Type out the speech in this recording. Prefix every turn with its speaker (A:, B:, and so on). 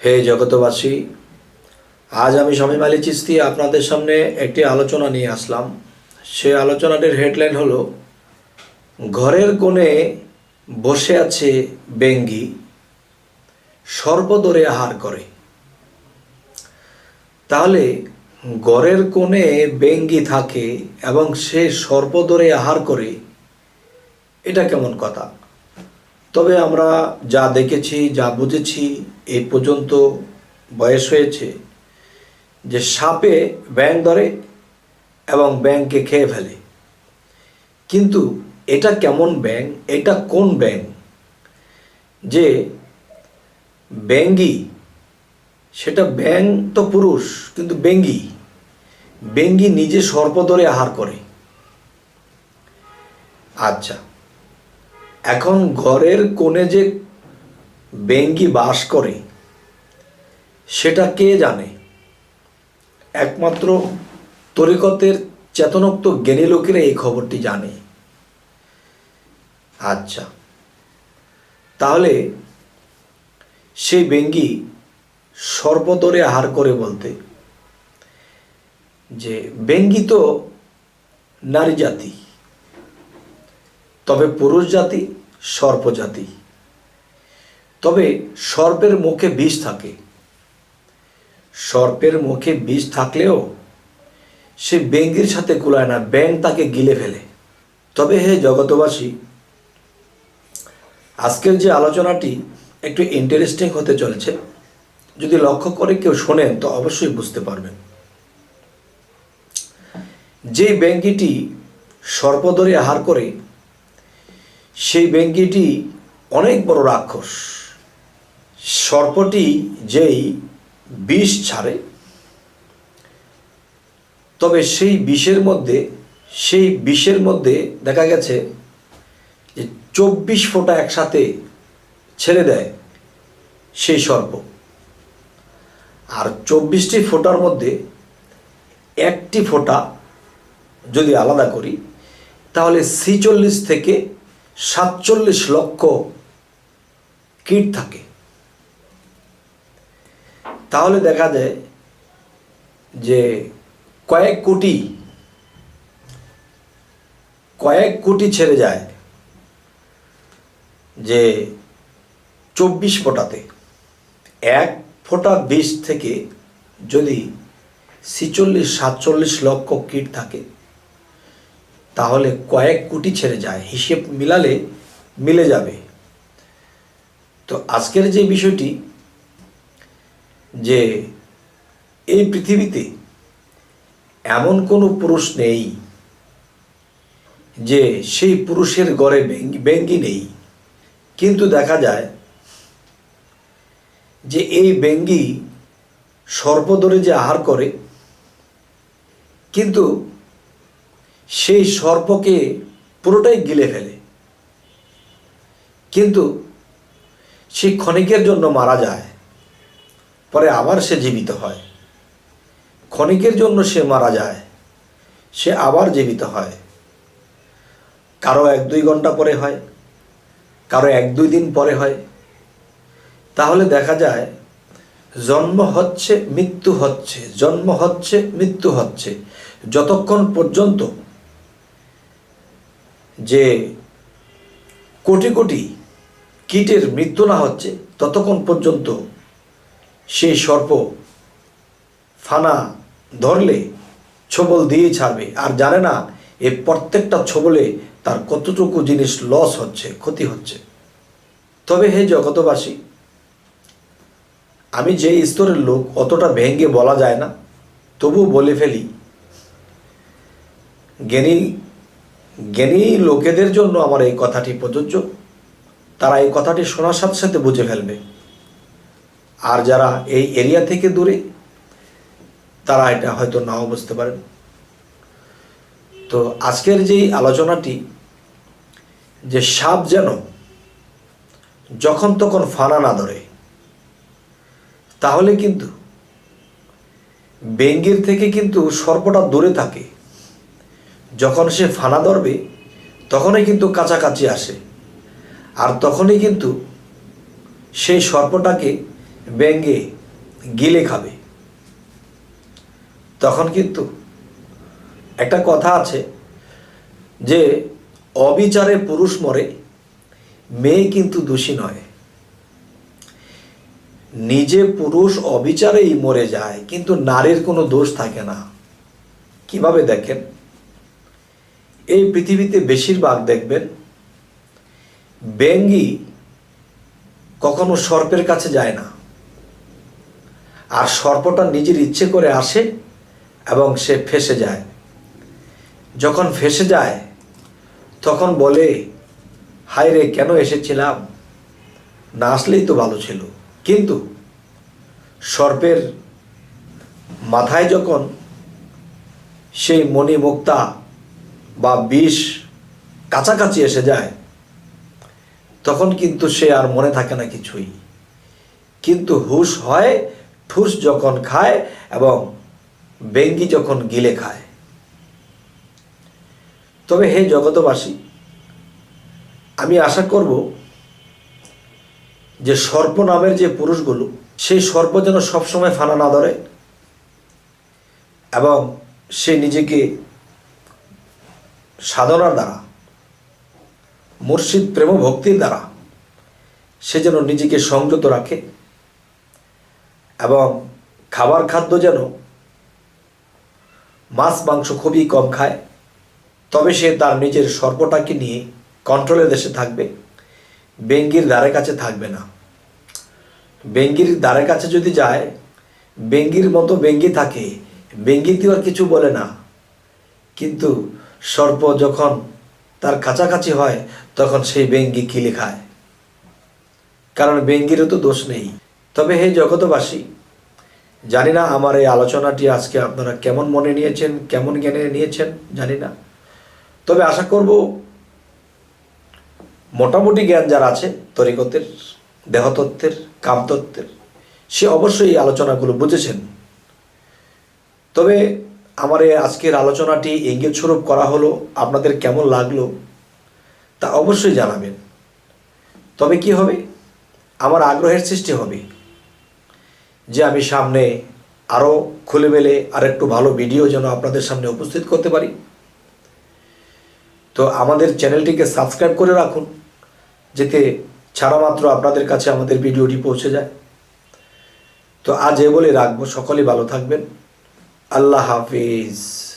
A: হে জগতবাসী আজ আমি স্বামী মালি চিস্তি আপনাদের সামনে একটি আলোচনা নিয়ে আসলাম। সে আলোচনাটির হেডলাইন হলো, ঘরের কোণে বসে আছে বেঙ্গি সর্বদরে আহার করে। তাহলে ঘরের কোণে বেঙ্গি থাকে এবং সে সর্বদরে আহার করে, এটা কেমন কথা? তবে আমরা যা দেখেছি, যা বুঝেছি এই পর্যন্ত বয়স হয়েছে যে সাপে ব্যাং ধরে এবং ব্যাংকে খেয়ে ফেলে। কিন্তু এটা কেমন ব্যাং এটা কোন ব্যাং যে ব্যাঙ্গি সেটা ব্যাং তো পুরুষ, কিন্তু বেঙ্গি বেঙ্গি নিজে সর্পদরে আহার করে। আচ্ছা। এখন ঘরের কোণে যে বেঙ্গি বাস করে, সেটা কে জানে? একমাত্র তরিকতের চেতনোক্ত জ্ঞানী লোকেরা এই খবরটি জানে। আচ্ছা তাহলে সেই বেঙ্গি সর্বদরে আহার করে বলতে, যে বেঙ্গি তো নারী জাতি তবে পুরুষ জাতি, সর্প জাতি। তবে সর্পের মুখে বিষ থাকে। সর্পের মুখে বিষ থাকলেও সে ব্যাঙ্গির সাথে কুলায় না ব্যাং তাকে গিলে ফেলে। তবে হে জগতবাসী আজকের যে আলোচনাটি একটু ইন্টারেস্টিং হতে চলেছে। যদি লক্ষ্য করে কেউ শোনেন, তো অবশ্যই বুঝতে পারবেন। যেই ব্যাঙ্গিটি সর্পদরে আহার করে সেই ব্যাঙ্গিটি অনেক বড় রাক্ষস। সর্পটি যেই বিষ ছাড়ে, তবে সেই বিষের মধ্যে, সেই বিষের মধ্যে দেখা গেছে যে চব্বিশ ফোঁটা একসাথে ছেড়ে দেয় সেই সর্প। আর চব্বিশটি ফোঁটার মধ্যে একটি ফোঁটা যদি আলাদা করি, তাহলে ছিচল্লিশ থেকে সাতচল্লিশ লক্ষ কীট থাকে। তাহলে দেখা যায় যে কয়েক কোটি কয়েক কোটি ছেড়ে যায় যে চব্বিশ ফোঁটাতে। এক ফোঁটা বিষ থেকে যদি ছিচল্লিশ, সাতচল্লিশ লক্ষ কীট থাকে তাহলে কয়েক কোটি ছেড়ে যায়, হিসেব মিলালে মিলে যাবে। তো আজকের যে বিষয়টি, যে এই পৃথিবীতে এমন কোনো পুরুষ নেই যে সেই পুরুষের গড়ে ব্যঙ্গি নেই। কিন্তু দেখা যায় যে এই ব্যঙ্গি সর্বদরে যে আহার করে, কিন্তু সেই সর্পকে পুরোটাই গিলে ফেলে। কিন্তু সে ক্ষণিকের জন্য মারা যায়, পরে আবার সে জীবিত হয়। ক্ষণিকের জন্য সে মারা যায়, সে আবার জীবিত হয়। কারও এক দুই ঘণ্টা পরে হয়, কারও এক দুই দিন পরে হয়। তাহলে দেখা যায়, জন্ম হচ্ছে, মৃত্যু হচ্ছে, জন্ম হচ্ছে, মৃত্যু হচ্ছে। যতক্ষণ পর্যন্ত যে কোটি কোটি কীটের মৃত্যু না হচ্ছে, ততক্ষণ পর্যন্ত সেই সর্প ফানা ধরলে ছবল দিয়ে ছাড়বে। আর জানে না, এ প্রত্যেকটা ছবলে তার কতটুকু জিনিস লস হচ্ছে, ক্ষতি হচ্ছে। তবে হে জগতবাসী আমি যে স্তরের লোক অতটা ভেঙ্গে বলা যায় না তবু বলে ফেলি, জ্ঞানী জ্ঞানী লোকেদের জন্য আমার এই কথাটি প্রযোজ্য। তারা এই কথাটি শোনার সাথে সাথে বুঝে ফেলবে। আর যারা এই এরিয়া থেকে দূরে, তারা এটা হয়তো নাও বুঝতে পারেন। তো আজকের যেই আলোচনাটি, যে সাপ যেন যখন তখন ফানা না ধরে, তাহলে কিন্তু বেঙ্গির থেকে কিন্তু সর্পটা দূরে থাকে। যখন সে ফানা ধরবে, তখনই কিন্তু কাছাকাছি আসে। আর তখনই কিন্তু সেই সর্পটাকে ব্যঙ্গে গিলে খাবে। তখন কিন্তু একটা কথা আছে যে, অবিচারে পুরুষ মরে, মেয়ে কিন্তু দোষী নয়। নিজে পুরুষ অবিচারেই মরে যায়, কিন্তু নারীর কোনো দোষ থাকে না। কীভাবে দেখেন? এই পৃথিবীতে বেশিরভাগ দেখবেন ব্যঙ্গি কখনো সর্পের কাছে যায় না। আর সর্পটা নিজের ইচ্ছে করে আসে এবং সে ফেসে যায়। যখন ফেসে যায়, তখন বলে, হায় রে, কেন এসেছিলাম? না আসলেই তো ভালো ছিল। কিন্তু সর্পের মাথায় যখন সেই মণি মুক্তা বা বিষ কাছাকাছি এসে যায়, তখন কিন্তু সে আর মনে থাকে না কিছুই। কিন্তু হুশ হয়, ঠুস যখন খায় এবং বেঙ্গি যখন গিলে খায়। তবে হে জগতবাসী আমি আশা করব যে সর্প নামের যে পুরুষগুলো, সেই সর্প যেন সবসময় ফানা না ধরে এবং সে নিজেকে সাধনার দ্বারা মুর্শিদ প্রেম ভক্তির দ্বারা, সে যেন নিজেকে সংযত রাখে এবং খাবার খাদ্য যেন মাছ, মাংস খুবই কম খায়, তবে সে তার নিজের সর্পটাকে নিয়ে কন্ট্রোলের দেশে থাকবে, বেঙ্গির দ্বারে কাছে থাকবে না। বেঙ্গির দ্বারে কাছে যদি যায়, বেঙ্গির মতো বেঙ্গি থাকে বেঙ্গিতে আর কিছু বলে না, কিন্তু সর্প যখন তার কাছাকাছি হয়, তখন সেই বেঙ্গি কিলে খায় কারণ বেঙ্গিরও তো দোষ নেই। তবে হে জগতবাসী জানি না আমার এই আলোচনাটি আজকে আপনারা কেমন মনে নিয়েছেন, কেমন জ্ঞানে নিয়েছেন, জানি না। তবে আশা করব মোটামুটি জ্ঞান যার আছে, তরিকতের, দেহতত্ত্বের, কামতত্ত্বের, সে অবশ্যই এই আলোচনাগুলো বুঝেছেন। তবে আমার এই আজকের আলোচনাটি ইঙ্গিত স্বরূপ করা হলো, আপনাদের কেমন লাগল তা অবশ্যই জানাবেন। তবে কি হবে? আমার আগ্রহের সৃষ্টি হবে যে আমি সামনে আরও খুলে মেলে আর একটু ভালো ভিডিও যেন আপনাদের সামনে উপস্থিত করতে পারি। তো আমাদের চ্যানেলটিকে সাবস্ক্রাইব করে রাখুন, যাতে ছাড়া মাত্র আপনাদের কাছে আমাদের ভিডিওটি পৌঁছে যায়। তো আজ এ বলে রাখব। সকলে ভালো থাকবেন। আল্লাহ হাফিজ।